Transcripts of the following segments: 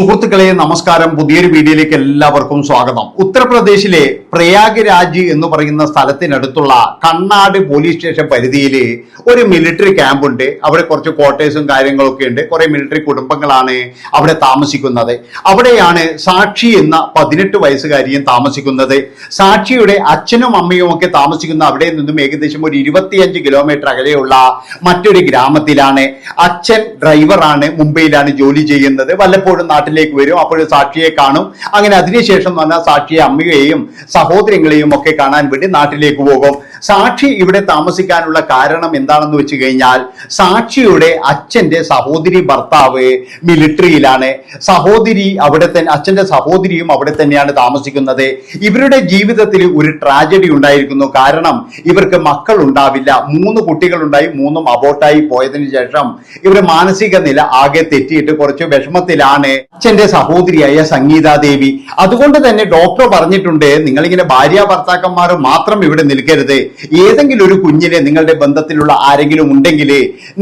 സുഹൃത്തുക്കളെ നമസ്കാരം. പുതിയൊരു വീഡിയോയിലേക്ക് എല്ലാവർക്കും സ്വാഗതം. ഉത്തർപ്രദേശിലെ പ്രയാഗ്രാജ് എന്ന് പറയുന്ന സ്ഥലത്തിനടുത്തുള്ള കണ്ണാട് പോലീസ് സ്റ്റേഷൻ പരിധിയിൽ ഒരു മിലിറ്ററി ക്യാമ്പ് ഉണ്ട്. അവിടെ കുറച്ച് ക്വാർട്ടേഴ്സും കാര്യങ്ങളൊക്കെ ഉണ്ട്. കുറെ മിലിറ്ററി കുടുംബങ്ങളാണ് അവിടെ താമസിക്കുന്നത്. അവിടെയാണ് സാക്ഷി എന്ന പതിനെട്ട് വയസ്സുകാരിയും താമസിക്കുന്നത്. സാക്ഷിയുടെ അച്ഛനും അമ്മയും ഒക്കെ താമസിക്കുന്ന അവിടെ നിന്നും ഏകദേശം ഒരു ഇരുപത്തിയഞ്ച് കിലോമീറ്റർ അകലെയുള്ള മറ്റൊരു ഗ്രാമത്തിലാണ് അച്ഛൻ ഡ്രൈവറാണ് മുംബൈയിലാണ് ജോലി ചെയ്യുന്നത്. വല്ലപ്പോഴും നാട്ടിലേക്ക് വരും അപ്പോഴും സാക്ഷിയെ കാണും. അങ്ങനെ അതിനുശേഷം എന്ന് പറഞ്ഞാൽ സാക്ഷിയെ അമ്മയെയും സഹോദരങ്ങളെയും ഒക്കെ കാണാൻ വേണ്ടി നാട്ടിലേക്ക് പോകും. സാക്ഷി ഇവിടെ താമസിക്കാനുള്ള കാരണം എന്താണെന്ന് വെച്ച് കഴിഞ്ഞാൽ സാക്ഷിയുടെ അച്ഛന്റെ സഹോദരി ഭർത്താവ് മിലിറ്ററിയിലാണ് സഹോദരി അവിടെ തന്നെ അച്ഛന്റെ സഹോദരിയും അവിടെ തന്നെയാണ് താമസിക്കുന്നത്. ഇവരുടെ ജീവിതത്തിൽ ഒരു ട്രാജഡി ഉണ്ടായിരിക്കുന്നു. കാരണം ഇവർക്ക് മക്കൾ ഉണ്ടാവില്ല മൂന്ന് കുട്ടികളുണ്ടായി മൂന്നും അബോട്ടായി പോയതിനു ശേഷം ഇവരുടെ മാനസിക നില ആകെ തെറ്റിയിട്ട് കുറച്ച് വിഷമത്തിലാണ് അച്ഛന്റെ സഹോദരിയായ സംഗീതാദേവി. അതുകൊണ്ട് തന്നെ ഡോക്ടർ പറഞ്ഞിട്ടുണ്ട് നിങ്ങളിങ്ങനെ ഭാര്യ ഭർത്താക്കന്മാർ മാത്രം ഇവിടെ നിൽക്കരുത്. ഏതെങ്കിലും ഒരു കുഞ്ഞിനെ നിങ്ങളുടെ ബന്ധത്തിലുള്ള ആരെങ്കിലും ഉണ്ടെങ്കിൽ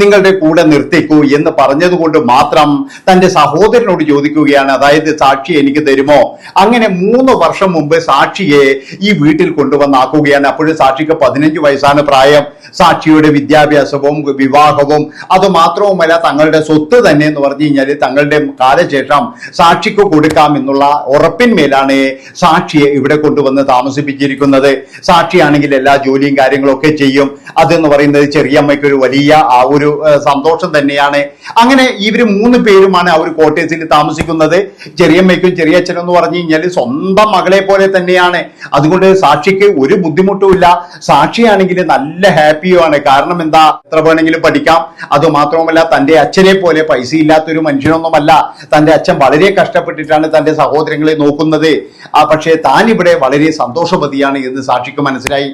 നിങ്ങളുടെ കൂടെ നിർത്തിക്കൂ എന്ന് പറഞ്ഞതുകൊണ്ട് മാത്രം തന്റെ സഹോദരനോട് ചോദിക്കുകയാണ്. അതായത് സാക്ഷി എനിക്ക് തരുമോ? അങ്ങനെ മൂന്ന് വർഷം മുമ്പ് സാക്ഷിയെ ഈ വീട്ടിൽ കൊണ്ടുവന്നാക്കുകയാണ് അപ്പോഴും സാക്ഷിക്ക് പതിനഞ്ച് വയസ്സാണ് പ്രായം. സാക്ഷിയുടെ വിദ്യാഭ്യാസവും വിവാഹവും അത് മാത്രവുമല്ല തങ്ങളുടെ സ്വത്ത് തന്നെ എന്ന് പറഞ്ഞു കഴിഞ്ഞാൽ തങ്ങളുടെ കാലശേഷം സാക്ഷിക്ക് കൊടുക്കാം എന്നുള്ള ഉറപ്പിന്മേലാണ് സാക്ഷിയെ ഇവിടെ കൊണ്ടുവന്ന് താമസിപ്പിച്ചിരിക്കുന്നത്. സാക്ഷിയാണെങ്കിൽ എല്ലാ ജോലിയും കാര്യങ്ങളൊക്കെ ചെയ്യും. അതെന്ന് പറയുന്നത് ചെറിയമ്മയ്ക്ക് ഒരു വലിയ ആ ഒരു സന്തോഷം തന്നെയാണ്. അങ്ങനെ ഇവർ മൂന്ന് പേരുമാണ് ആ ഒരു കോട്ടേഴ്സിൽ താമസിക്കുന്നത്. ചെറിയമ്മയ്ക്കും ചെറിയച്ഛനും എന്ന് പറഞ്ഞു കഴിഞ്ഞാൽ സ്വന്തം മകളെ പോലെ തന്നെയാണ്. അതുകൊണ്ട് സാക്ഷിക്ക് ഒരു ബുദ്ധിമുട്ടുമില്ല സാക്ഷിയാണെങ്കിൽ നല്ല ഹാപ്പിയുമാണ്. കാരണം എന്താ? എത്ര വേണമെങ്കിലും പഠിക്കാം. അത് മാത്രവുമല്ല തന്റെ അച്ഛനെ പോലെ പൈസ ഇല്ലാത്തൊരു മനുഷ്യനൊന്നുമല്ല. തന്റെ അച്ഛൻ വളരെ കഷ്ടപ്പെട്ടിട്ടാണ് തന്റെ സഹോദരങ്ങളെ നോക്കുന്നത്. ആ പക്ഷേ താൻ ഇവിടെ വളരെ സന്തോഷപതിയാണ് എന്ന് സാക്ഷിക്ക് മനസ്സിലായി.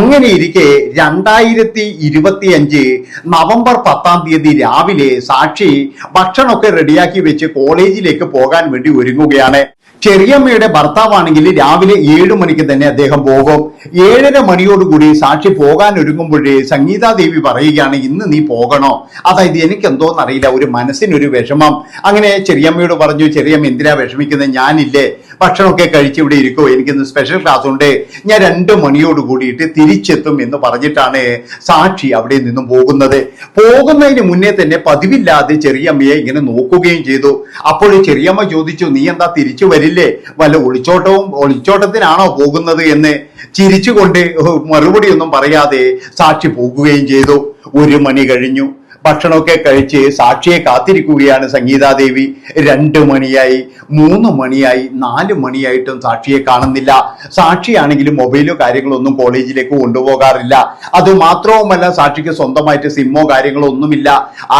അങ്ങനെ ഇരിക്കെ രണ്ടായിരത്തി ഇരുപത്തിയഞ്ച് നവംബർ പത്താം തീയതി രാവിലെ സാക്ഷി ഭക്ഷണമൊക്കെ റെഡിയാക്കി വെച്ച് കോളേജിലേക്ക് പോകാൻ വേണ്ടി ഒരുങ്ങുകയാണ്. ചെറിയമ്മയുടെ ഭർത്താവാണെങ്കിൽ രാവിലെ ഏഴു മണിക്ക് തന്നെ അദ്ദേഹം പോകും. ഏഴര മണിയോടുകൂടി സാക്ഷി പോകാൻ ഒരുങ്ങുമ്പോഴേ സംഗീതാദേവി പറയുകയാണ് ഇന്ന് നീ പോകണോ? അതായത് എനിക്കെന്തോന്നറിയില്ല ഒരു മനസ്സിനൊരു വിഷമം. അങ്ങനെ ചെറിയമ്മയോട് പറഞ്ഞു ചെറിയമ്മ എന്തിനാ വിഷമിക്കുന്നത് ഞാനില്ലേ. ഭക്ഷണമൊക്കെ കഴിച്ച് ഇവിടെ ഇരിക്കോ എനിക്കിന്ന് സ്പെഷ്യൽ ക്ലാസ് ഉണ്ട്. ഞാൻ രണ്ട് മണിയോട് കൂടിയിട്ട് തിരിച്ചെത്തും എന്ന് പറഞ്ഞിട്ടാണ് സാക്ഷി അവിടെ നിന്നും പോകുന്നത്. പോകുന്നതിന് മുന്നേ തന്നെ പതിവില്ലാതെ ചെറിയമ്മയെ ഇങ്ങനെ നോക്കുകയും ചെയ്തു. അപ്പോൾ ചെറിയമ്മ ചോദിച്ചു നീ എന്താ തിരിച്ചു വരില്ലേ? വല്ല ഒളിച്ചോട്ടവും ഒളിച്ചോട്ടത്തിനാണോ പോകുന്നത്? എന്ന് ചിരിച്ചുകൊണ്ട് മറുപടി ഒന്നും പറയാതെ സാക്ഷി പോകുകയും ചെയ്തു. ഒരു മണി കഴിഞ്ഞു. ഭക്ഷണമൊക്കെ കഴിച്ച് സാക്ഷിയെ കാത്തിരിക്കുകയാണ് സംഗീതാദേവി. രണ്ട് മണിയായി മൂന്ന് മണിയായി നാല് മണിയായിട്ടും സാക്ഷിയെ കാണുന്നില്ല. സാക്ഷിയാണെങ്കിലും മൊബൈലോ കാര്യങ്ങളോ ഒന്നും കോളേജിലേക്ക് കൊണ്ടുപോകാറില്ല. അത് മാത്രവുമല്ല സാക്ഷിക്ക് സ്വന്തമായിട്ട് സിമ്മോ കാര്യങ്ങളോ ഒന്നുമില്ല.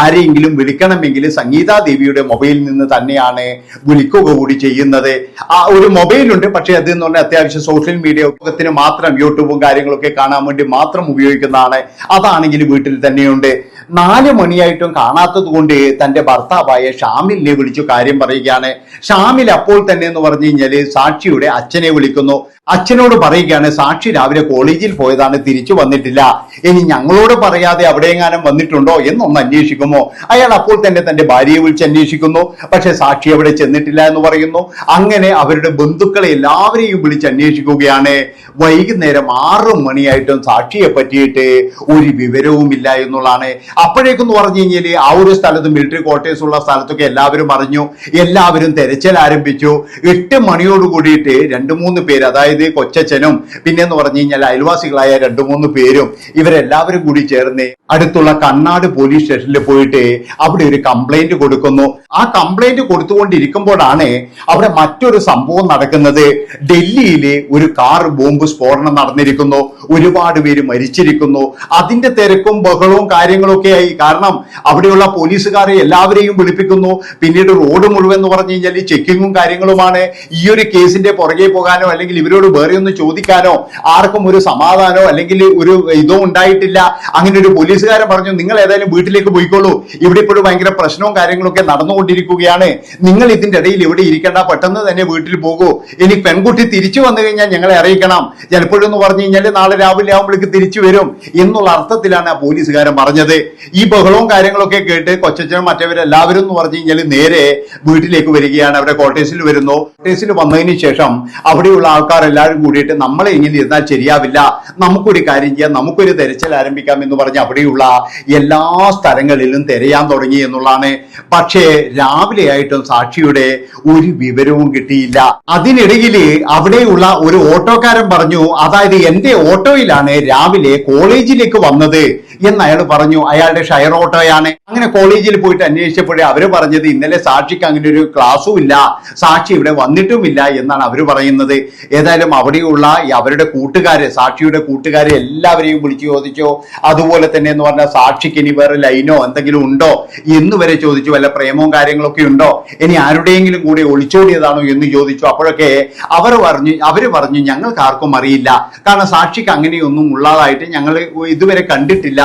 ആരെയെങ്കിലും വിളിക്കണമെങ്കിൽ സംഗീതാദേവിയുടെ മൊബൈലിൽ നിന്ന് തന്നെയാണ് വിളിക്കുക കൂടി ചെയ്യുന്നത്. ആ ഒരു മൊബൈലുണ്ട്. പക്ഷേ അത് എന്ന് പറഞ്ഞാൽ അത്യാവശ്യം സോഷ്യൽ മീഡിയ ഉപയോഗത്തിന് മാത്രം യൂട്യൂബും കാര്യങ്ങളൊക്കെ കാണാൻ വേണ്ടി മാത്രം ഉപയോഗിക്കുന്നതാണ്. അതാണെങ്കിൽ വീട്ടിൽ തന്നെയുണ്ട്. നാല് മണിയായിട്ടും കാണാത്തത് കൊണ്ട് തന്റെ ഭർത്താവായ ഷാമിലിനെ വിളിച്ചു കാര്യം പറയുകയാണ്. ഷാമിൽ അപ്പോൾ തന്നെ എന്ന് പറഞ്ഞു കഴിഞ്ഞാൽ സാക്ഷിയുടെ അച്ഛനെ വിളിക്കുന്നു. അച്ഛനോട് പറയുകയാണ് സാക്ഷി രാവിലെ കോളേജിൽ പോയതാണ് തിരിച്ചു വന്നിട്ടില്ല. ഇനി ഞങ്ങളോട് പറയാതെ അവിടെയെങ്ങാനും വന്നിട്ടുണ്ടോ എന്നൊന്ന് അന്വേഷിക്കുമോ? അയാൾ അപ്പോൾ തന്നെ തന്റെ ഭാര്യയെ വിളിച്ച് അന്വേഷിക്കുന്നു. പക്ഷെ സാക്ഷി അവിടെ ചെന്നിട്ടില്ല എന്ന് പറയുന്നു. അങ്ങനെ അവരുടെ ബന്ധുക്കളെ എല്ലാവരെയും വിളിച്ച് അന്വേഷിക്കുകയാണ്. വൈകുന്നേരം ആറു മണിയായിട്ടും സാക്ഷിയെ പറ്റിയിട്ട് ഒരു വിവരവുമില്ല എന്നുള്ളതാണ്. അപ്പോഴേക്കെന്ന് പറഞ്ഞു കഴിഞ്ഞാൽ ആ ഒരു സ്ഥലത്ത് മിലിറ്ററി ക്വാർട്ടേഴ്സ് ഉള്ള സ്ഥലത്തൊക്കെ എല്ലാവരും അറിഞ്ഞു. എല്ലാവരും തെരച്ചിൽ ആരംഭിച്ചു. എട്ട് മണിയോട് കൂടിയിട്ട് രണ്ട് മൂന്ന് പേര് അതായത് കൊച്ചച്ഛനും പിന്നെന്ന് പറഞ്ഞു കഴിഞ്ഞാൽ അയൽവാസികളായ രണ്ട് മൂന്ന് പേരും ഇവരെല്ലാവരും കൂടി ചേർന്ന് അടുത്തുള്ള കണ്ണാട് പോലീസ് സ്റ്റേഷനിൽ പോയിട്ട് അവിടെ ഒരു കംപ്ലൈന്റ് കൊടുക്കുന്നു. ആ കംപ്ലൈന്റ് കൊടുത്തുകൊണ്ടിരിക്കുമ്പോഴാണ് അവിടെ മറ്റൊരു സംഭവം നടക്കുന്നത്. ഡൽഹിയിൽ ഒരു കാർ ബോംബ് സ്ഫോടനം നടന്നിരിക്കുന്നു. ഒരുപാട് പേര് മരിച്ചിരിക്കുന്നു. അതിന്റെ തിരക്കും ബഹളവും കാര്യങ്ങളും ഒക്കെ ആയി. കാരണം അവിടെയുള്ള പോലീസുകാരെ എല്ലാവരെയും വിളിപ്പിക്കുന്നു. പിന്നീട് റോഡ് മുഴുവൻ എന്ന് പറഞ്ഞു കഴിഞ്ഞാൽ ചെക്കിങ്ങും കാര്യങ്ങളുമാണ്. ഈ ഒരു കേസിന്റെ പുറകെ പോകാനോ അല്ലെങ്കിൽ ഇവരോട് വേറെ ഒന്ന് ചോദിക്കാനോ ആർക്കും ഒരു സമാധാനോ അല്ലെങ്കിൽ ഒരു ഇതോ ഉണ്ടായിട്ടില്ല. അങ്ങനെ ഒരു പോലീസുകാരൻ പറഞ്ഞു നിങ്ങൾ ഏതായാലും വീട്ടിലേക്ക് പോയിക്കോളൂ. ഇവിടെ ഇപ്പോഴും ഭയങ്കര പ്രശ്നവും കാര്യങ്ങളൊക്കെ നടന്നുകൊണ്ടിരിക്കുകയാണ്. നിങ്ങൾ ഇതിന്റെ ഇടയിൽ ഇവിടെ ഇരിക്കേണ്ട? പെട്ടെന്ന് തന്നെ വീട്ടിൽ പോകൂ. ഇനി പെൺകുട്ടി തിരിച്ചു വന്നു കഴിഞ്ഞാൽ ഞങ്ങളെ അറിയിക്കണം. ചിലപ്പോഴെന്ന് പറഞ്ഞു കഴിഞ്ഞാൽ നാളെ രാവിലെ ആകുമ്പോഴേക്ക് തിരിച്ചു വരും എന്നുള്ള അർത്ഥത്തിലാണ് ആ പോലീസുകാരൻ പറഞ്ഞത്. ഈ ബഹളവും കാര്യങ്ങളൊക്കെ കേട്ട് കൊച്ചച്ഛനും മറ്റവരെല്ലാവരും എന്ന് പറഞ്ഞു കഴിഞ്ഞാൽ നേരെ വീട്ടിലേക്ക് വരികയാണ്. അവരെ കോട്ടേഴ്സിൽ വരുന്നു. കോട്ടേഴ്സിൽ വന്നതിന് ശേഷം അവിടെയുള്ള ആൾക്കാർ എല്ലാവരും കൂടിയിട്ട് നമ്മളെ ഇങ്ങനെ ഇരുന്നാൽ ശരിയാവില്ല. നമുക്കൊരു കാര്യം ചെയ്യാം. നമുക്കൊരു തെരച്ചിൽ ആരംഭിക്കാം എന്ന് പറഞ്ഞ് അവിടെയുള്ള എല്ലാ സ്ഥലങ്ങളിലും തിരയാൻ തുടങ്ങി എന്നുള്ളതാണ്. പക്ഷേ രാവിലെ ആയിട്ടും സാക്ഷിയുടെ ഒരു വിവരവും കിട്ടിയില്ല. അതിനിടയിൽ അവിടെയുള്ള ഒരു ഓട്ടോക്കാരൻ പറഞ്ഞു അതായത് എന്റെ ഓട്ടോയിലാണ് രാവിലെ കോളേജിലേക്ക് വന്നത് എന്ന് അയാൾ പറഞ്ഞു. അയാളുടെ ഷെയർ ഓട്ടോയാണ്. അങ്ങനെ കോളേജിൽ പോയിട്ട് അന്വേഷിച്ചപ്പോഴേ അവർ പറഞ്ഞത് ഇന്നലെ സാക്ഷിക്ക് അങ്ങനെ ഒരു ക്ലാസ്സും ഇല്ല സാക്ഷി ഇവിടെ വന്നിട്ടുമില്ല എന്നാണ് അവർ പറയുന്നത്. ഏതായാലും അവിടെയുള്ള അവരുടെ കൂട്ടുകാരെ സാക്ഷിയുടെ കൂട്ടുകാരെ എല്ലാവരെയും വിളിച്ചു ചോദിച്ചോ അതുപോലെ തന്നെ എന്ന് പറഞ്ഞാൽ സാക്ഷിക്ക് ഇനി വേറെ ലൈനോ എന്തെങ്കിലും ഉണ്ടോ എന്ന് വരെ ചോദിച്ചു വല്ല പ്രേമവും കാര്യങ്ങളൊക്കെ ഉണ്ടോ ഇനി ആരുടെയെങ്കിലും കൂടി ഒളിച്ചോടിയതാണോ എന്ന് ചോദിച്ചു. അപ്പോഴൊക്കെ അവർ പറഞ്ഞു അവർ പറഞ്ഞു ഞങ്ങൾക്ക് ആർക്കും അറിയില്ല. കാരണം സാക്ഷിക്ക് അങ്ങനെയൊന്നും ഉള്ളതായിട്ട് ഞങ്ങൾ ഇതുവരെ കണ്ടിട്ടില്ല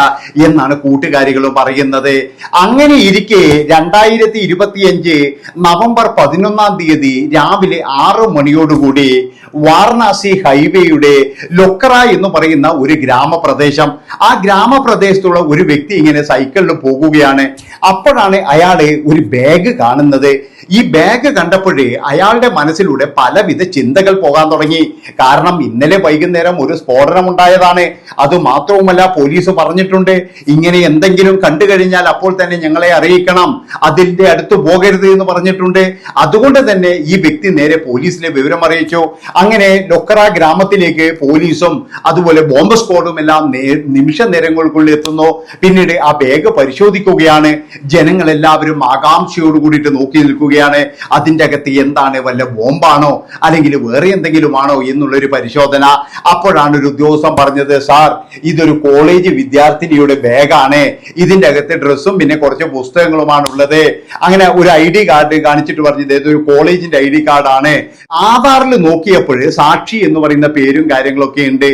എന്നാണ് കൂട്ടുകാരികൾ പറയുന്നത് അങ്ങനെ ഇരിക്കെ രണ്ടായിരത്തി ഇരുപത്തിയഞ്ച് നവംബർ പതിനൊന്നാം തീയതി രാവിലെ ആറ് മണിയോടുകൂടി വാരണാസി ഹൈവേയുടെ ലൊക്കറ എന്ന് പറയുന്ന ഒരു ഗ്രാമപ്രദേശം. ആ ഗ്രാമപ്രദേശത്തുള്ള ഒരു വ്യക്തി ഇങ്ങനെ സൈക്കിളിൽ പോകുകയാണ്. അപ്പോഴാണ് അയാൾ ഒരു ബാഗ് കാണുന്നത്. ഈ ബാഗ് കണ്ടപ്പോഴേ അയാളുടെ മനസ്സിലൂടെ പലവിധ ചിന്തകൾ പോകാൻ തുടങ്ങി. കാരണം ഇന്നലെ വൈകുന്നേരം ഒരു സ്ഫോടനം ഉണ്ടായതാണ്. അത് മാത്രവുമല്ല പോലീസ് പറഞ്ഞിട്ടുണ്ട്. ഇങ്ങനെ എന്തെങ്കിലും കണ്ടു കഴിഞ്ഞാൽ അപ്പോൾ തന്നെ ഞങ്ങളെ അറിയിക്കണം. അതിന്റെ അടുത്ത് പോകരുത് എന്ന് പറഞ്ഞിട്ടുണ്ട്. അതുകൊണ്ട് തന്നെ ഈ വ്യക്തി നേരെ പോലീസിലെ വിവരം അറിയിച്ചു. അങ്ങനെ ലൊക്കറ ഗ്രാമത്തിലേക്ക് പോലീസും അതുപോലെ ബോംബ് സ്ക്വാഡും എല്ലാം നിമിഷ നേരങ്ങൾക്കുള്ളിൽ എത്തുന്നു. പിന്നീട് ആ ബാഗ് പരിശോധിക്കുകയാണ്. ജനങ്ങൾ എല്ലാവരും ആകാംക്ഷയോട് കൂടിയിട്ട് നോക്കി നിൽക്കുകയാണ് അതിന്റെ അകത്ത് എന്താണ് വല്ല ബോംബാണോ? അല്ലെങ്കിൽ വേറെ എന്തെങ്കിലും എന്തെങ്കിലുമാണോ? എന്നുള്ളൊരു പരിശോധന. അപ്പോഴാണ് ഒരു ഉദ്യോഗസ്ഥൻ പറഞ്ഞത് സാർ ഇതൊരു കോളേജ് വിദ്യാർത്ഥിനിയുടെ ബാഗാണ്. ഇതിന്റെ അകത്ത് ഡ്രസ്സും പിന്നെ കുറച്ച് പുസ്തകങ്ങളുമാണ് ഉള്ളത് അങ്ങനെ ഒരു ഐ ഡി കാർഡ് കാണിച്ചിട്ട് പറഞ്ഞത് ഇതൊരു കോളേജിന്റെ ഐ ഡി കാർഡാണ്. ആധാറിൽ നോക്കിയപ്പോൾ സാക്ഷി എന്ന് പറയുന്ന പേരും കാര്യങ്ങളൊക്കെ ഉണ്ട്.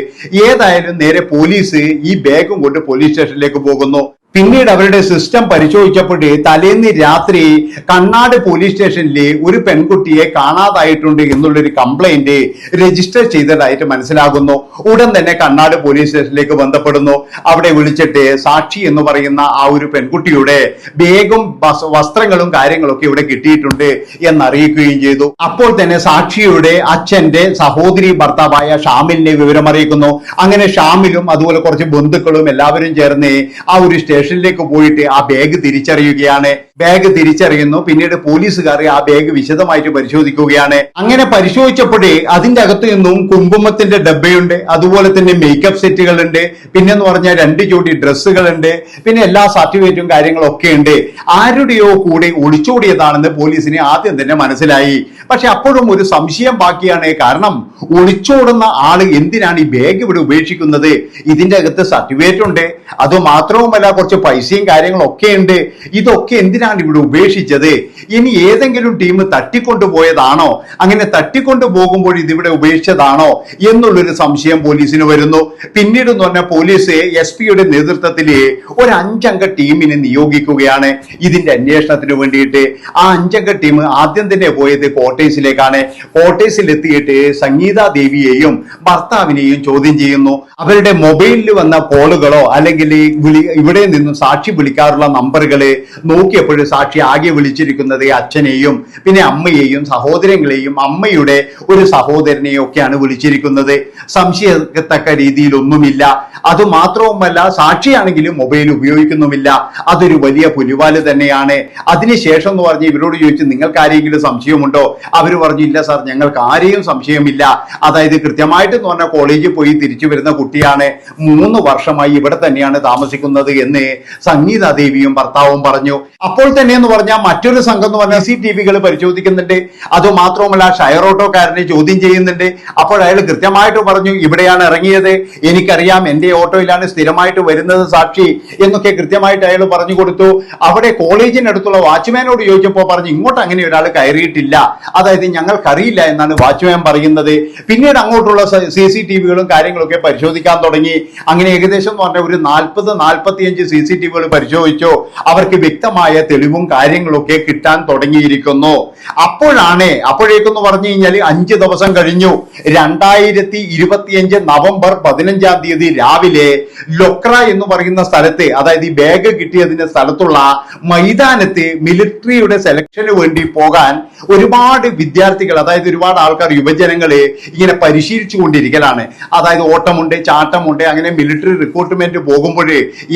ഏതായാലും നേരെ പോലീസ് ഈ ബാഗും കൊണ്ട് പോലീസ് സ്റ്റേഷനിലേക്ക് പോകുന്നു. പിന്നീട് അവരുടെ സിസ്റ്റം പരിശോധിച്ചപ്പോഴേ തലേന്ന് രാത്രി കണ്ണാട് പോലീസ് സ്റ്റേഷനിൽ ഒരു പെൺകുട്ടിയെ കാണാതായിട്ടുണ്ട് എന്നുള്ളൊരു കംപ്ലൈന്റ് രജിസ്റ്റർ ചെയ്തതായിട്ട് മനസ്സിലാകുന്നു. ഉടൻ തന്നെ കണ്ണാട് പോലീസ് സ്റ്റേഷനിലേക്ക് ബന്ധപ്പെടുന്നു. അവിടെ വിളിച്ചിട്ട് സാക്ഷി എന്ന് പറയുന്ന ആ ഒരു പെൺകുട്ടിയുടെ ബാഗും വസ്- വസ്ത്രങ്ങളും കാര്യങ്ങളൊക്കെ ഇവിടെ കിട്ടിയിട്ടുണ്ട് എന്നറിയിക്കുകയും ചെയ്തു. അപ്പോൾ തന്നെ സാക്ഷിയുടെ അച്ഛന്റെ സഹോദരി ഭർത്താവായ ഷാമിലിനെ വിവരമറിയിക്കുന്നു. അങ്ങനെ ഷാമിലും അതുപോലെ കുറച്ച് ബന്ധുക്കളും എല്ലാവരും ചേർന്ന് ആ ഒരു സ്റ്റേഷനിലേക്ക് പോയിട്ട് ആ ബാഗ് തിരിച്ചറിയുകയാണ് ബാഗ് തിരിച്ചറിയുന്നു. പിന്നീട് പോലീസുകാർ ആ ബാഗ് വിശദമായിട്ട് പരിശോധിക്കുകയാണ്. അങ്ങനെ പരിശോധിച്ചപ്പോഴേ അതിന്റെ അകത്തു നിന്നും കുങ്കുമത്തിന്റെ ഡബ്ബയുണ്ട് അതുപോലെ തന്നെ മേക്കപ്പ് സെറ്റുകൾ ഉണ്ട് പിന്നെന്ന് പറഞ്ഞാൽ രണ്ട് ജോഡി ഡ്രസ്സുകളുണ്ട് പിന്നെ എല്ലാ സർട്ടിഫിക്കറ്റും കാര്യങ്ങളും ഒക്കെ ഉണ്ട്. ആരുടെയോ കൂടെ ഒളിച്ചോടിയതാണെന്ന് പോലീസിന് ആദ്യം തന്നെ മനസ്സിലായി. പക്ഷെ അപ്പോഴും ഒരു സംശയം ബാക്കിയാണ്. കാരണം ഒളിച്ചോടുന്ന ആൾ എന്തിനാണ് ഈ ബാഗ് ഇവിടെ ഉപേക്ഷിക്കുന്നത്? ഇതിന്റെ അകത്ത് സർട്ടിഫിക്കറ്റ് ഉണ്ട്. അത് മാത്രവുമല്ല കുറച്ച് പൈസയും കാര്യങ്ങളൊക്കെ ഉണ്ട്. ഇതൊക്കെ എന്തിനാണ് ഇവിടെ ഉപേക്ഷിച്ചത്. ഇനി ഏതെങ്കിലും ടീം തട്ടിക്കൊണ്ടുപോയതാണോ അങ്ങനെ തട്ടിക്കൊണ്ടു പോകുമ്പോൾ ഇതിവിടെ ഉപേക്ഷിച്ചതാണോ? എന്നുള്ളൊരു സംശയം പോലീസിന് വരുന്നു. പിന്നീട് എന്ന് പറഞ്ഞാൽ പോലീസ് എസ് പിയുടെ നേതൃത്വത്തിൽ ഒരു അഞ്ചംഗ ടീമിനെ നിയോഗിക്കുകയാണ് ഇതിന്റെ അന്വേഷണത്തിന് വേണ്ടിയിട്ട്. ആ അഞ്ചംഗ ടീം ആദ്യം തന്നെ പോയത് കോട്ടേഴ്സിലേക്കാണ്. കോട്ടേഴ്സിൽ എത്തിയിട്ട് സംഗീത ദേവിയെയും ഭർത്താവിനെയും ചോദ്യം ചെയ്യുന്നു. അവരുടെ മൊബൈലിൽ വന്ന കോളുകളോ അല്ലെങ്കിൽ ഇവിടെ നിന്നും സാക്ഷി വിളിക്കാറുള്ള നമ്പറുകൾ നോക്കിയപ്പോൾ സാക്ഷി ആകെ വിളിച്ചിരിക്കുന്നത് അച്ഛനെയും പിന്നെ അമ്മയെയും സഹോദരങ്ങളെയും അമ്മയുടെ ഒരു സഹോദരനെയും ഒക്കെയാണ് വിളിച്ചിരിക്കുന്നത്. സംശയത്തക്ക രീതിയിലൊന്നുമില്ല. അത് മാത്രവുമല്ല സാക്ഷിയാണെങ്കിലും മൊബൈൽ ഉപയോഗിക്കുന്നുമില്ല. അതൊരു വലിയ പുലിവാൽ തന്നെയാണ്. അതിനുശേഷം എന്ന് പറഞ്ഞ് ഇവരോട് ചോദിച്ചു നിങ്ങൾക്ക് ആരെങ്കിലും സംശയമുണ്ടോ? അവർ പറഞ്ഞു ഇല്ല സാർ ഞങ്ങൾക്ക് ആരെയും സംശയമില്ല. അതായത് കൃത്യമായിട്ട് എന്ന് പറഞ്ഞാൽ കോളേജിൽ പോയി തിരിച്ചു വരുന്ന കുട്ടിയാണ്. മൂന്ന് വർഷമായി ഇവിടെ തന്നെയാണ് താമസിക്കുന്നത് എന്ന് സംഗീതാദേവിയും ഭർത്താവും പറഞ്ഞു. അപ്പോൾ തന്നെ എന്ന് പറഞ്ഞാൽ മറ്റൊരു സംഘം എന്ന് പറഞ്ഞാൽ സി ടി വികൾ പരിശോധിക്കുന്നുണ്ട്. അത് മാത്രവുമല്ല ഷയർ ഓട്ടോക്കാരനെ ചോദ്യം ചെയ്യുന്നുണ്ട്. അപ്പോൾ അയാൾ കൃത്യമായിട്ട് പറഞ്ഞു ഇവിടെയാണ് ഇറങ്ങിയത്. എനിക്കറിയാം എന്റെ ഓട്ടോയിലാണ് സ്ഥിരമായിട്ട് വരുന്നത് സാക്ഷി എന്നൊക്കെ കൃത്യമായിട്ട് അയാൾ പറഞ്ഞു കൊടുത്തു. അവിടെ കോളേജിനടുത്തുള്ള വാച്ച്മാനോട് ചോദിച്ചപ്പോൾ പറഞ്ഞു ഇങ്ങോട്ട് അങ്ങനെ ഒരാൾ കയറിയിട്ടില്ല. അതായത് ഞങ്ങൾക്കറിയില്ല എന്നാണ് വാച്ച്മാൻ പറയുന്നത്. പിന്നീട് അങ്ങോട്ടുള്ള സി സി ടി വികളും കാര്യങ്ങളൊക്കെ പരിശോധിക്കാൻ തുടങ്ങി. അങ്ങനെ ഏകദേശം എന്ന് പറഞ്ഞാൽ ഒരു നാൽപ്പത് നാൽപ്പത്തിയഞ്ച് സി സി ടി വികൾ പരിശോധിച്ചു. അവർക്ക് വ്യക്തമായ തെളിവും കാര്യങ്ങളൊക്കെ കിട്ടാൻ തുടങ്ങിയിരിക്കുന്നു. അപ്പോഴാണ് അപ്പോഴേക്കെന്ന് പറഞ്ഞു കഴിഞ്ഞാൽ അഞ്ച് ദിവസം കഴിഞ്ഞു. രണ്ടായിരത്തി ഇരുപത്തിയഞ്ച് നവംബർ പതിനഞ്ചാം തീയതി രാവിലെ ലൊക്ര എന്ന് പറയുന്ന സ്ഥലത്ത് അതായത് ഈ ബാഗ് കിട്ടിയതിന്റെ സ്ഥലത്തുള്ള മൈതാനത്ത് മിലിറ്ററിയുടെ സെലക്ഷന് വേണ്ടി പോകാൻ ഒരുപാട് വിദ്യാർത്ഥികൾ അതായത് ഒരുപാട് ആൾക്കാർ യുവജനങ്ങളെ ഇങ്ങനെ പരിശീലിച്ചു കൊണ്ടിരിക്കലാണ്. അതായത് ഓട്ടമുണ്ട് ചാട്ടമുണ്ട് അങ്ങനെ മിലിറ്ററി റിക്രൂട്ട്മെന്റ് പോകുമ്പോൾ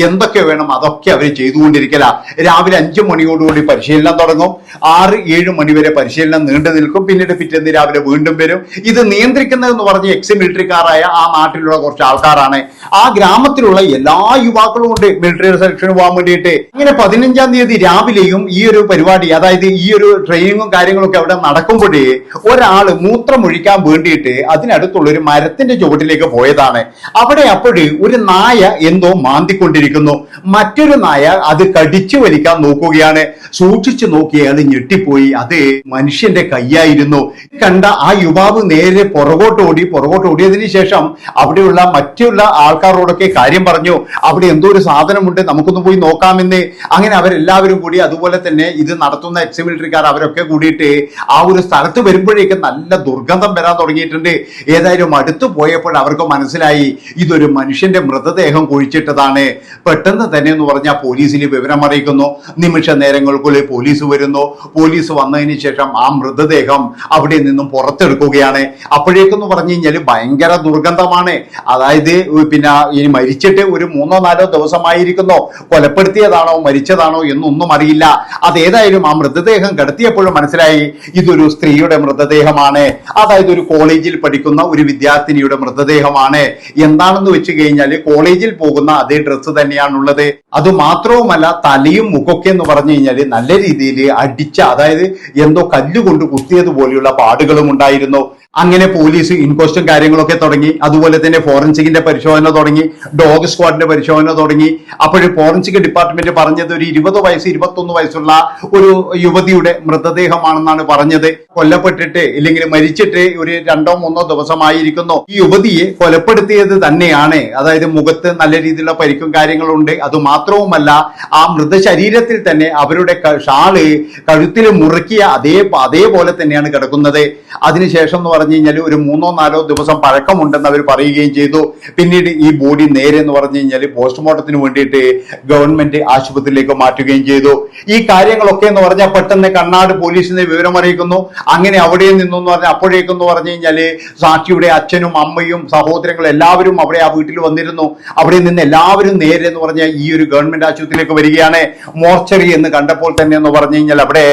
എന്തൊക്കെ വേണം അതൊക്കെ അവർ ചെയ്തുകൊണ്ടിരിക്കല. രാവിലെ അഞ്ചു മണിയോടുകൂടി പരിശീലനം തുടങ്ങും. ആറ് ഏഴ് മണി വരെ പരിശീലനം നീണ്ടു നിൽക്കും. പിന്നീട് പിറ്റേന്ന് രാവിലെ വീണ്ടും വരും. ഇത് നിയന്ത്രിക്കുന്നതെന്ന് പറഞ്ഞ എക്സ് മിലിറ്ററിക്കാരായ ആ നാട്ടിലുള്ള കുറച്ച് ആൾക്കാരാണ്. ആ ഗ്രാമത്തിലുള്ള എല്ലാ യുവാക്കളും ഉണ്ട്. മിലിറ്ററി സെലക്ഷന് പോകാൻ വേണ്ടിയിട്ട്. അങ്ങനെ പതിനഞ്ചാം തീയതി രാവിലെയും ഈ ഒരു പരിപാടി അതായത് ഈ ഒരു ട്രെയിനിങ്ങും കാര്യങ്ങളൊക്കെ അവിടെ നടക്കുമ്പോഴേ ഒരാൾ മൂത്രമൊഴിക്കാൻ വേണ്ടിയിട്ട് അതിനടുത്തുള്ള ഒരു മരത്തിന്റെ ചുവട്ടിലേക്ക് പോയതാണ്. അവിടെ അപ്പോഴേ ഒരു നായ എന്തോ മാന്തിക്കൊണ്ടിരിക്കുന്നു. മറ്റൊരു നായ അത് കടിച്ചു വലിക്കാൻ നോക്കുകയാണ്. സൂക്ഷിച്ചു നോക്കി അത് ഞെട്ടിപ്പോയി. അത് മനുഷ്യന്റെ കൈയായിരുന്നു. കണ്ട ആ യുവാവ് നേരെ പുറകോട്ട് ഓടി പുറകോട്ട് ഓടിയതിനു ശേഷം അവിടെയുള്ള മറ്റുള്ള ആൾക്കാരോടൊക്കെ കാര്യം പറഞ്ഞു. അവിടെ എന്തോ ഒരു സാധനമുണ്ട് നമുക്കൊന്ന് പോയി നോക്കാമെന്ന്. അങ്ങനെ അവരെല്ലാവരും കൂടി അതുപോലെ തന്നെ ഇത് നടത്തുന്ന എക്സ് മിലിറ്ററിക്കാർ അവരൊക്കെ കൂടിയിട്ട് ആ ഒരു സ്ഥലത്ത് വരുമ്പോഴേക്കും നല്ല ദുർഗന്ധം വരാൻ തുടങ്ങിയിട്ടുണ്ട്. ഏതായാലും അടുത്തു പോയപ്പോൾ അവർക്ക് മനസ്സിലായി ഇതൊരു മനുഷ്യന്റെ മൃതദേഹം കുഴിച്ചിട്ടതാണ്. പെട്ടെന്ന് തന്നെ എന്ന് പറഞ്ഞാൽ പോലീസിൽ വിവരം അറിയിക്കുന്നു നിമിഷ നേരങ്ങൾക്കുള്ളിൽ പോലീസ് വരുന്നു. പോലീസ് വന്നതിന് ശേഷം ആ മൃതദേഹം അവിടെ നിന്നും പുറത്തെടുക്കുകയാണ്. അപ്പോഴേക്കെന്ന് പറഞ്ഞു കഴിഞ്ഞാൽ ഭയങ്കര ദുർഗന്ധമാണ്. അതായത് പിന്നെ ഇനി മരിച്ചിട്ട് ഒരു മൂന്നോ നാലോ ദിവസമായിരിക്കുന്നോ. കൊലപ്പെടുത്തിയതാണോ മരിച്ചതാണോ എന്നൊന്നും അറിയില്ല. അതേതായാലും ആ മൃതദേഹം കിടത്തിയപ്പോഴും മനസ്സിലായി ഇതൊരു സ്ത്രീയുടെ മൃതദേഹമാണ്. അതായത് ഒരു കോളേജിൽ പഠിക്കുന്ന ഒരു വിദ്യാർത്ഥിനിയുടെ മൃതദേഹമാണ്. എന്താണെന്ന് വെച്ച് കഴിഞ്ഞാൽ കോളേജിൽ പോകുന്ന അതേ ഡ്രസ്സ് തന്നെയാണുള്ളത്. അത് മാത്രവുമല്ല തലയും മുഖൊക്കെ എന്ന് പറഞ്ഞു കഴിഞ്ഞാൽ നല്ല രീതിയിൽ അടിച്ച അതായത് എന്തോ കല്ലുകൊണ്ട് കുത്തിയത് പോലെയുള്ള പാടുകളും ഉണ്ടായിരുന്നു. അങ്ങനെ പോലീസ് ഇൻക്വസ്റ്റും കാര്യങ്ങളൊക്കെ തുടങ്ങി. അതുപോലെ തന്നെ ഫോറൻസിക്കിന്റെ പരിശോധന തുടങ്ങി. ഡോഗ് സ്ക്വാഡിന്റെ പരിശോധന തുടങ്ങി. അപ്പോഴും ഫോറൻസിക് ഡിപ്പാർട്ട്മെന്റ് പറഞ്ഞത് ഒരു ഇരുപത് വയസ്സ് ഇരുപത്തൊന്ന് വയസ്സുള്ള ഒരു യുവതിയുടെ മൃതദേഹമാണെന്നാണ് പറഞ്ഞത്. കൊല്ലപ്പെട്ടിട്ട് ഇല്ലെങ്കിൽ മരിച്ചിട്ട് ഒരു രണ്ടോ മൂന്നോ ദിവസമായിരിക്കുന്നു. ഈ യുവതിയെ കൊലപ്പെടുത്തിയത് തന്നെയാണ്. അതായത് മുഖത്ത് നല്ല രീതിയിലുള്ള പരിക്കും കാര്യങ്ങളുണ്ട്. അത് മാത്രവുമല്ല ആ മൃതശരീരത്തിൽ തന്നെ അവരുടെ ഷാൾ കഴുത്തിൽ മുറുക്കിയ അതേ അതേപോലെ തന്നെയാണ് കിടക്കുന്നത്. അതിനുശേഷം എന്ന് പറഞ്ഞു കഴിഞ്ഞാൽ ഒരു മൂന്നോ നാലോ ദിവസം പഴക്കമുണ്ടെന്ന് അവർ പറയുകയും ചെയ്തു. പിന്നീട് ഈ ബോഡി നേരെ എന്ന് പറഞ്ഞു കഴിഞ്ഞാൽ പോസ്റ്റ്മോർട്ടത്തിന് വേണ്ടിയിട്ട് ഗവൺമെന്റ് ആശുപത്രിയിലേക്ക് മാറ്റുകയും ചെയ്തു. ഈ കാര്യങ്ങളൊക്കെ എന്ന് പറഞ്ഞാൽ പെട്ടെന്ന് കണ്ണാട് പോലീസിനെ വിവരം അറിയിക്കുന്നു. അങ്ങനെ അവിടെ നിന്നു എന്ന് പറഞ്ഞാൽ അപ്പോഴേക്കെന്ന് പറഞ്ഞു കഴിഞ്ഞാൽ സാക്ഷിയുടെ അച്ഛനും അമ്മയും സഹോദരങ്ങളും എല്ലാവരും അവിടെ ആ വീട്ടിൽ വന്നിരുന്നു. അവിടെ നിന്ന് എല്ലാവരും നേരെ എന്ന് പറഞ്ഞാൽ ഈ ഒരു ഗവൺമെന്റ് ആശുപത്രിയിലേക്ക് വരികയാണ്. മോർച്ചറി എന്ന് കണ്ടപ്പോൾ തന്നെ എന്ന് പറഞ്ഞു കഴിഞ്ഞാൽ അവിടെ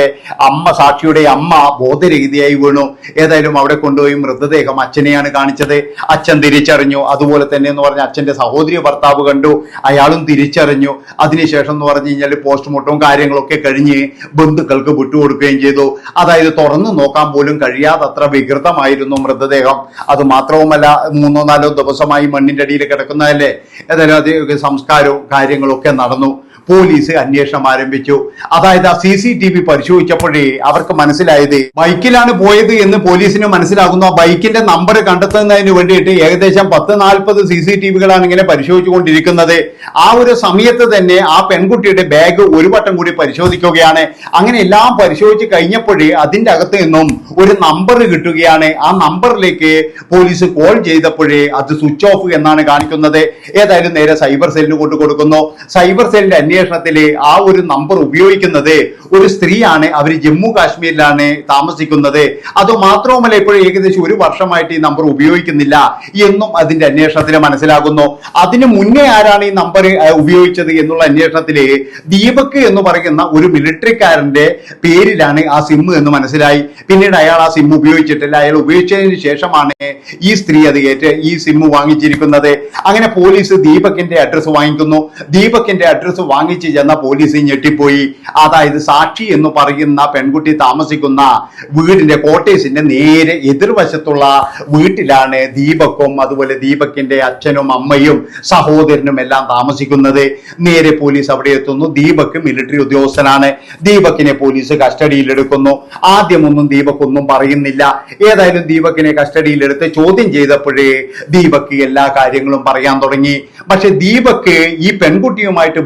അമ്മ സാക്ഷിയുടെ അമ്മ ബോധരഹിതയായി വീണു. ഏതായാലും അവിടെ കൊണ്ടുപോയി മൃതദേഹം അച്ഛനെയാണ് കാണിച്ചത്. അച്ഛൻ തിരിച്ചറിഞ്ഞു. അതുപോലെ തന്നെ എന്ന് പറഞ്ഞ അച്ഛന്റെ സഹോദരി ഭർത്താവ് കണ്ടു. അയാളും തിരിച്ചറിഞ്ഞു. അതിനുശേഷം എന്ന് പറഞ്ഞു കഴിഞ്ഞാൽ പോസ്റ്റ്മോർട്ടവും കാര്യങ്ങളൊക്കെ കഴിഞ്ഞ് ബന്ധുക്കൾക്ക് വിട്ടുകൊടുക്കുകയും ചെയ്തു. അതായത് തുറന്നു നോക്കാൻ പോലും കഴിയാതത്ര വികൃതമായിരുന്നു മൃതദേഹം. അത് മാത്രവുമല്ല മൂന്നോ നാലോ ദിവസമായി മണ്ണിന്റെ അടിയിൽ കിടക്കുന്നതല്ലേ? ഏതായാലും അത് സംസ്കാരവും കാര്യങ്ങളൊക്കെ നടന്നു. പോലീസ് അന്വേഷണം ആരംഭിച്ചു. അതായത് ആ സി സി ടി വി പരിശോധിച്ചപ്പോഴേ അവർക്ക് മനസ്സിലായത് ബൈക്കിലാണ് പോയത് എന്ന് പോലീസിന് മനസ്സിലാകുന്നു. ആ ബൈക്കിന്റെ നമ്പർ കണ്ടെത്തുന്നതിന് വേണ്ടിയിട്ട് ഏകദേശം പത്ത് നാൽപ്പത് സി സി ടി വികളാണ് ഇങ്ങനെ പരിശോധിച്ചുകൊണ്ടിരിക്കുന്നത്. ആ ഒരു സമയത്ത് തന്നെ ആ പെൺകുട്ടിയുടെ ബാഗ് ഒരു വട്ടം കൂടി പരിശോധിക്കുകയാണ്. അങ്ങനെ എല്ലാം പരിശോധിച്ച് കഴിഞ്ഞപ്പോഴേ അതിന്റെ അകത്ത് നിന്നും ഒരു നമ്പർ കിട്ടുകയാണ്. ആ നമ്പറിലേക്ക് പോലീസ് കോൾ ചെയ്തപ്പോഴേ അത് സ്വിച്ച് ഓഫ് എന്നാണ് കാണിക്കുന്നത്. ഏതായാലും നേരെ സൈബർ സെല്ലിന് കൊണ്ടു കൊടുക്കുന്നു സൈബർ സെല്ലിന്റെ അന്വേഷണത്തിൽ ആ ഒരു നമ്പർ ഉപയോഗിക്കുന്നത് ഒരു സ്ത്രീയാണ്. അവർ ജമ്മു കാശ്മീരിലാണ് താമസിക്കുന്നത്. അത് മാത്രവുമല്ല ഇപ്പോൾ ഏകദേശം ഒരു വർഷമായിട്ട് ഈ നമ്പർ ഉപയോഗിക്കുന്നില്ല എന്നും അതിന്റെ അന്വേഷണത്തിൽ മനസ്സിലാകുന്നു. അതിന് മുന്നേ ആരാണ് ഈ നമ്പർ ഉപയോഗിച്ചത് എന്നുള്ള അന്വേഷണത്തിൽ ദീപക് എന്ന് പറയുന്ന ഒരു മിലിറ്ററിക്കാരന്റെ പേരിലാണ് ആ സിം എന്ന് മനസ്സിലായി. പിന്നീട് അയാൾ ആ സിം ഉപയോഗിച്ചിട്ടില്ല. അയാൾ ഉപയോഗിച്ചതിന് ശേഷമാണ് ഈ സ്ത്രീ അത് ഏറ്റ ഈ സിം വാങ്ങിച്ചിരിക്കുന്നത്. അങ്ങനെ പോലീസ് ദീപകിന്റെ അഡ്രസ്സ് വാങ്ങിക്കുന്നു. ദീപകിന്റെ അഡ്രസ്സ് വാങ്ങിച്ച് ചെന്ന പോലീസ് ഞെട്ടിപ്പോയി. അതായത് സാക്ഷി എന്ന് പറയുന്ന പെൺകുട്ടി താമസിക്കുന്ന വീടിന്റെ കോട്ടേഴ്സിന്റെ നേരെ എതിർവശത്തുള്ള വീട്ടിലാണ് ദീപക്കും അതുപോലെ ദീപക്കിന്റെ അച്ഛനും അമ്മയും സഹോദരനും എല്ലാം താമസിക്കുന്നത്. നേരെ പോലീസ് അവിടെ എത്തുന്നു. ദീപക് മിലിറ്ററി ഉദ്യോഗസ്ഥനാണ്. ദീപക്കിനെ പോലീസ് കസ്റ്റഡിയിൽ എടുക്കുന്നു ആദ്യമൊന്നും ദീപക് ഒന്നും പറയുന്നില്ല. ഏതായാലും ദീപക്കിനെ കസ്റ്റഡിയിൽ എടുത്ത് ചോദ്യം ചെയ്തപ്പോഴേ ദീപക് എല്ലാ കാര്യങ്ങളും പറയാൻ തുടങ്ങി. പക്ഷെ ദീപക്ക് ഈ പെൺകുട്ടിയുമായിട്ട്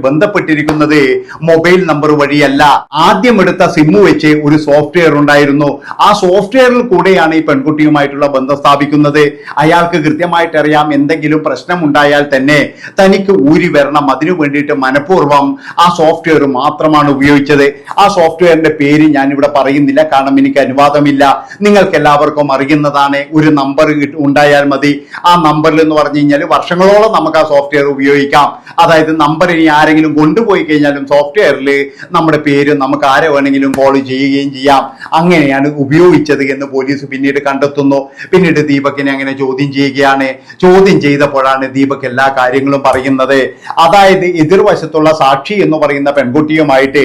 ബന്ധപ്പെട്ടിരിക്കുന്നത് മൊബൈൽ നമ്പർ വഴിയല്ല. ആദ്യം എടുത്ത സിമ്മ് വെച്ച് ഒരു സോഫ്റ്റ്വെയർ ഉണ്ടായിരുന്നു. ആ സോഫ്റ്റ്വെയറിൽ കൂടെയാണ് ഈ പെൺകുട്ടിയുമായിട്ടുള്ള ബന്ധം സ്ഥാപിക്കുന്നത്. അയാൾക്ക് കൃത്യമായിട്ട് അറിയാം എന്തെങ്കിലും പ്രശ്നം ഉണ്ടായാൽ തന്നെ തനിക്ക് ഊരി വരണം. അതിനു വേണ്ടിയിട്ട് മനഃപൂർവം ആ സോഫ്റ്റ്വെയർ മാത്രമാണ് ഉപയോഗിച്ചത്. ആ സോഫ്റ്റ്വെയറിന്റെ പേര് ഞാൻ ഇവിടെ പറയുന്നില്ല. കാരണം എനിക്ക് അനുവാദമില്ല. നിങ്ങൾക്ക് എല്ലാവർക്കും അറിയുന്നതാണ് ഒരു നമ്പർ ഉണ്ടായാൽ മതി. ആ നമ്പറിൽ എന്ന് പറഞ്ഞു കഴിഞ്ഞാൽ വർഷങ്ങളോളം നമുക്ക് ആ സോഫ്റ്റ്വെയർ ഉപയോഗിക്കാം. അതായത് നമ്പർ ഇനി ആരെങ്കിലും കൊണ്ടുപോയി കഴിഞ്ഞാലും സോഫ്റ്റ്വെയറിൽ നമ്മുടെ പേര് നമുക്ക് ആരെ വേണമെങ്കിലും കോൾ ചെയ്യുകയും ചെയ്യാം. അങ്ങനെയാണ് ഉപയോഗിച്ചത് എന്ന് പോലീസ് പിന്നീട് കണ്ടെത്തുന്നു. പിന്നീട് ദീപക്കിനെ അങ്ങനെ ചോദ്യം ചെയ്യുകയാണ്. ചോദ്യം ചെയ്തപ്പോഴാണ് ദീപക് എല്ലാ കാര്യങ്ങളും പറയുന്നത്. അതായത് എതിർവശത്തുള്ള സാക്ഷി എന്ന് പറയുന്ന പെൺകുട്ടിയുമായിട്ട്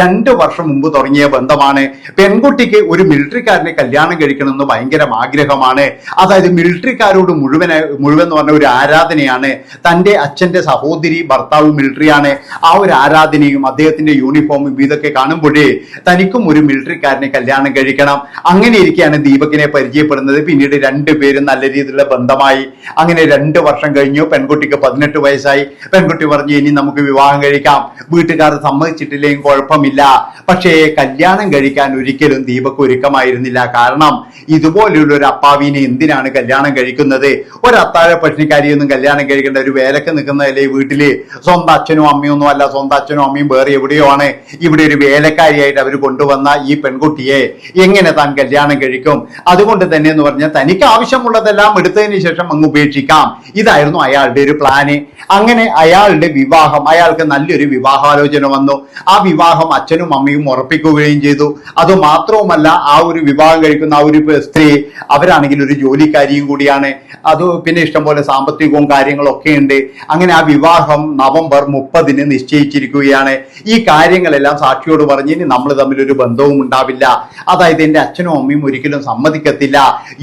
രണ്ട് വർഷം മുമ്പ് തുടങ്ങിയ ബന്ധമാണ്. പെൺകുട്ടിക്ക് ഒരു മിലിറ്ററിക്കാരനെ കല്യാണം കഴിക്കണമെന്ന് ഭയങ്കര ആഗ്രഹമാണ്. അതായത് മിലിറ്ററിക്കാരോട് മുഴുവൻ മുഴുവൻ എന്ന് പറഞ്ഞ ഒരു ആരാധനയാണ്. തന്റെ അച്ഛന്റെ സഹോദരി ഭർത്താവ് മിലിറ്ററിയാണ് ആ ഒരു ആരാധനയും അദ്ദേഹത്തിന്റെ യൂണിഫോമും ഇതൊക്കെ കാണുമ്പോഴേ തനിക്കും ഒരു മിലിറ്ററിക്കാരനെ കല്യാണം കഴിക്കണം. അങ്ങനെ ഇരിക്കെയാണ് ദീപകിനെ പരിചയപ്പെടുന്നത്. പിന്നീട് രണ്ടുപേരും നല്ല രീതിയിലുള്ള ബന്ധമായി. അങ്ങനെ രണ്ട് വർഷം കഴിഞ്ഞു. പെൺകുട്ടിക്ക് പതിനെട്ട് വയസ്സായി. പെൺകുട്ടി പറഞ്ഞു ഇനി നമുക്ക് വിവാഹം കഴിക്കാം. വീട്ടുകാർ സമ്മതിച്ചിട്ടില്ലെങ്കിൽ കുഴപ്പമില്ല. പക്ഷേ കല്യാണം കഴിക്കാൻ ഒരിക്കലും ദീപക് ഒരുക്കമായിരുന്നില്ല. കാരണം ഇതുപോലെയുള്ള ഒരു അപ്പാവിനെ എന്തിനാണ് കല്യാണം കഴിക്കുന്നത്? ഒരു അത്താഴ പട്ടിണിക്കാരിയൊന്നും കല്യാണം കഴിക്കേണ്ട ഒരു വേലക്ക് നിൽക്കുന്നതല്ലേ വീട്ടിൽ? സ്വന്തം അച്ഛനും അമ്മയൊന്നും ഒന്നും അല്ല സ്വന്തം അച്ഛനും അമ്മയും വേറെ എവിടെയോ ആണ്. ഇവിടെ ഒരു വേലക്കാരിയായിട്ട് അവർ കൊണ്ടുവന്ന ഈ പെൺകുട്ടിയെ എങ്ങനെ താൻ കല്യാണം കഴിക്കും? അതുകൊണ്ട് തന്നെ എന്ന് പറഞ്ഞാൽ തനിക്ക് ആവശ്യമുള്ളതെല്ലാം എടുത്തതിന് ശേഷം അങ്ങ് ഉപേക്ഷിക്കാം. ഇതായിരുന്നു അയാളുടെ ഒരു പ്ലാന് അങ്ങനെ അയാളുടെ വിവാഹം അയാൾക്ക് നല്ലൊരു വിവാഹാലോചന വന്നു. ആ വിവാഹം അച്ഛനും അമ്മയും ഉറപ്പിക്കുകയും ചെയ്തു. അത് മാത്രവുമല്ല ആ ഒരു വിവാഹം കഴിക്കുന്ന ആ ഒരു സ്ത്രീ അവരാണെങ്കിൽ ഒരു ജോലിക്കാരിയും കൂടിയാണ്. അത് പിന്നെ ഇഷ്ടംപോലെ സാമ്പത്തികവും കാര്യങ്ങളൊക്കെ ഉണ്ട്. അങ്ങനെ ആ വിവാഹം നവംബർ മുപ്പതിന് നിശ്ചയിച്ചിരിക്കുകയാണ്. ഈ കാര്യങ്ങളെല്ലാം സാക്ഷിയോട് പറഞ്ഞ് ഇനി നമ്മൾ തമ്മിൽ ഒരു ബന്ധവും ഉണ്ടാവില്ല. അതായത് എന്റെ അച്ഛനും അമ്മയും ഒരിക്കലും സമ്മതിക്കത്തില്ല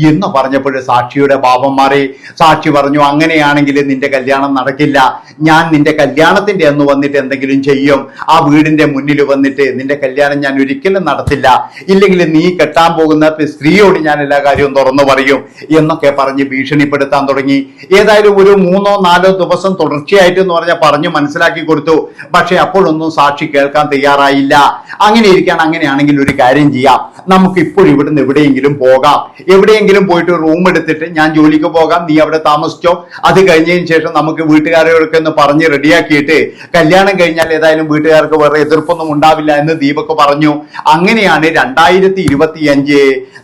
എന്ന് പറഞ്ഞപ്പോൾ സാക്ഷിയുടെ പാപം മാറി. സാക്ഷി പറഞ്ഞു അങ്ങനെയാണെങ്കിൽ നിന്റെ കല്യാണം നടക്കില്ല. ഞാൻ നിന്റെ കല്യാണത്തിന്റെ അന്ന് വന്നിട്ട് എന്തെങ്കിലും ചെയ്യും. ആ വീടിന്റെ മുന്നിൽ വന്നിട്ട് നിന്റെ കല്യാണം ഞാൻ ഒരിക്കലും നടത്തില്ല. ഇല്ലെങ്കിൽ നീ കെട്ടാൻ പോകുന്ന സ്ത്രീയോട് ഞാൻ എല്ലാ കാര്യവും തുറന്നു പറയും എന്നൊക്കെ പറഞ്ഞ് ഭീഷണിപ്പെടുത്താൻ തുടങ്ങി. ഏതായാലും ഒരു മൂന്നോ നാലോ ദിവസം തുടർച്ചയായിട്ട് എന്ന് പറഞ്ഞാൽ പറഞ്ഞു മനസ്സിലാക്കി കൊടുത്തു. പക്ഷെ അപ്പോഴൊന്നും സാക്ഷി കേൾക്കാൻ തയ്യാറായില്ല. അങ്ങനെ ഇരിക്കാൻ അങ്ങനെയാണെങ്കിൽ ഒരു കാര്യം ചെയ്യാം. നമുക്ക് ഇപ്പോൾ ഇവിടുന്ന് എവിടെയെങ്കിലും പോകാം. എവിടെയെങ്കിലും പോയിട്ട് റൂം എടുത്തിട്ട് ഞാൻ ജോലിക്ക് പോകാം നീ അവിടെ താമസിച്ചോ. അത് കഴിഞ്ഞതിന് ശേഷം നമുക്ക് വീട്ടുകാരോടൊക്കെ ഒന്ന് പറഞ്ഞ് റെഡിയാക്കിയിട്ട് കല്യാണം കഴിഞ്ഞാൽ ഏതായാലും വീട്ടുകാർക്ക് വേറെ എതിർപ്പൊന്നും ഉണ്ടാവില്ല എന്ന് ദീപക് പറഞ്ഞു. അങ്ങനെയാണ് രണ്ടായിരത്തി ഇരുപത്തി അഞ്ച്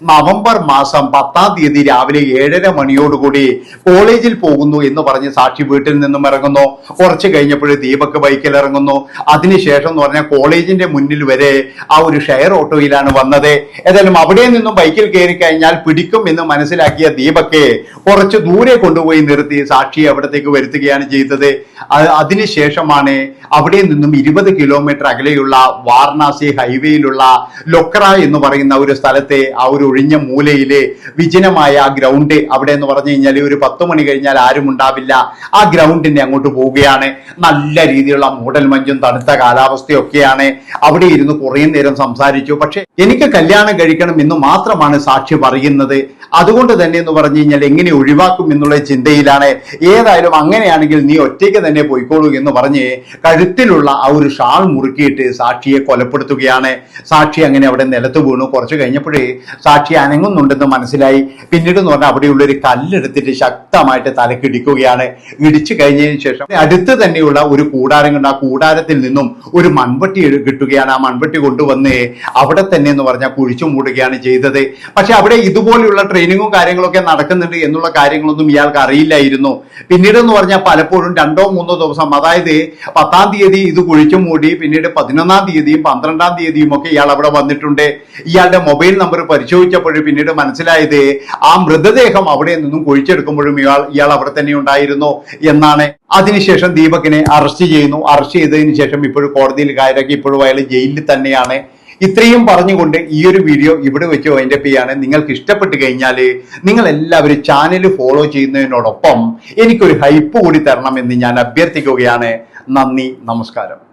നവംബർ മാസം പത്താം തീയതി രാവിലെ ഏഴര മണിയോടുകൂടി കോളേജിൽ പോകുന്നു എന്ന് പറഞ്ഞ് സാക്ഷി വീട്ടിൽ നിന്നും ഇറങ്ങുന്നു. കുറച്ച് കഴിഞ്ഞപ്പോൾ ദീപക് ബൈക്കിൽ ഇറങ്ങുന്നു. അതിനുശേഷം എന്ന് പറഞ്ഞാൽ കോളേജിന്റെ മുന്നിൽ വരെ ആ ഒരു ഷെയർ ഓട്ടോയിലാണ് വന്നത്. ഏതായാലും അവിടെ നിന്നും ബൈക്കിൽ കയറി കഴിഞ്ഞാൽ പിടിക്കും എന്ന് മനസ്സിലാക്കിയ ദീപക്കെ കുറച്ച് ദൂരെ കൊണ്ടുപോയി നിർത്തി സാക്ഷിയെ അവിടത്തേക്ക് വരുത്തുകയാണ് ചെയ്തത്. അത് അതിനുശേഷമാണ് അവിടെ നിന്നും ഇരുപത് കിലോമീറ്റർ അകലെയുള്ള വാരണാസി ഹൈവേയിലുള്ള ലൊക്ര എന്ന് പറയുന്ന ഒരു സ്ഥലത്തെ ആ ഒരു ഒഴിഞ്ഞ മൂലയിലെ വിജനമായ ആ ഗ്രൗണ്ട് അവിടെ എന്ന് പറഞ്ഞു കഴിഞ്ഞാൽ ഒരു പത്ത് മണി കഴിഞ്ഞാൽ ആരും ഉണ്ടാവില്ല. ആ ഗ്രൗണ്ടിന്റെ അങ്ങോട്ട് പോവുകയാണ്. നല്ല രീതിയിലുള്ള മൂടൽ മഞ്ഞും തണുത്ത കാലാവസ്ഥയൊക്കെയാണ് അവിടെ ഇരുന്ന് കുറേ നേരം സംസാരിച്ചു. പക്ഷെ എനിക്ക് കല്യാണം കഴിക്കണം എന്ന് മാത്രമാണ് സാക്ഷി പറയുന്നത്. അതുകൊണ്ട് തന്നെ എന്ന് പറഞ്ഞു കഴിഞ്ഞാൽ എങ്ങനെ ഒഴിവാക്കും എന്നുള്ള ചിന്തയിലാണ്. ഏതായാലും അങ്ങനെയാണെങ്കിൽ നീ ഒറ്റയ്ക്ക് തന്നെ പോയിക്കോളൂ എന്ന് പറഞ്ഞ് കഴുത്തിലുള്ള ആ ഒരു ഷാൾ മുറുക്കിയിട്ട് സാക്ഷിയെ കൊലപ്പെടുത്തുകയാണ്. സാക്ഷി അങ്ങനെ അവിടെ നിലത്ത് വീണു. കുറച്ച് കഴിഞ്ഞപ്പോഴേ സാക്ഷി അനങ്ങുന്നുണ്ടെന്ന് മനസ്സിലായി. പിന്നീട് എന്ന് പറഞ്ഞാൽ അവിടെയുള്ള ഒരു കല്ലെടുത്തിട്ട് ശക്തമായിട്ട് തലക്കിടിക്കുകയാണ് ഇടിച്ചു കഴിഞ്ഞതിന് ശേഷം അടുത്ത് തന്നെയുള്ള ഒരു കൂടാരം കണ്ട് ആ കൂടാരത്തിൽ നിന്നും ഒരു മൺവെട്ടി കിട്ടുകയാണ്. ആ മൺവെട്ടി കൊണ്ടുവന്ന് അവിടെ തന്നെ എന്ന് പറഞ്ഞാൽ കുഴിച്ചു മൂടുകയാണ് ചെയ്തത്. പക്ഷെ അവിടെ ഇതുപോലെയുള്ള ട്രെയിനിങ്ങും കാര്യങ്ങളൊക്കെ നടക്കുന്നുണ്ട് എന്നുള്ള കാര്യങ്ങളൊന്നും ഇയാൾക്ക് അറിയില്ലായിരുന്നു. പിന്നീട് എന്ന് പറഞ്ഞാൽ പലപ്പോഴും രണ്ടോ മൂന്നോ ദിവസം അതായത് പത്താം തീയതി ഇത് കുഴിച്ചു മൂടി പിന്നീട് പതിനൊന്നാം തീയതിയും പന്ത്രണ്ടാം തീയതിയും ഒക്കെ ഇയാൾ അവിടെ വന്നിട്ടുണ്ട്. ഇയാളുടെ മൊബൈൽ നമ്പർ പരിശോധിച്ചപ്പോഴും പിന്നീട് മനസ്സിലായത് ആ മൃതദേഹം അവിടെ നിന്നും കുഴിച്ചെടുക്കുമ്പോഴും ഇയാൾ ഇയാൾ അവിടെ തന്നെ ഉണ്ടായിരുന്നു എന്നാണ്. അതിനുശേഷം ദീപകിനെ അറസ്റ്റ് ചെയ്യുന്നു. അറസ്റ്റ് ചെയ്തതിനു ശേഷം ഇപ്പോഴും കോടതിയിൽ കയറാക്കി ഇപ്പോഴും അയാൾ ജയിലിൽ തന്നെയാണ്. ഇത്രയും പറഞ്ഞുകൊണ്ട് ഈ ഒരു വീഡിയോ ഇവിടെ വെച്ച് വൈൻഡപ്പ് ചെയ്യാണ്. നിങ്ങൾക്ക് ഇഷ്ടപ്പെട്ട് കഴിഞ്ഞാൽ നിങ്ങൾ എല്ലാവരും ചാനൽ ഫോളോ ചെയ്യുന്നതിനോടൊപ്പം എനിക്കൊരു ഹൈപ്പ് കൂടി തരണമെന്ന് ഞാൻ അഭ്യർത്ഥിക്കുകയാണ്. നന്ദി നമസ്കാരം.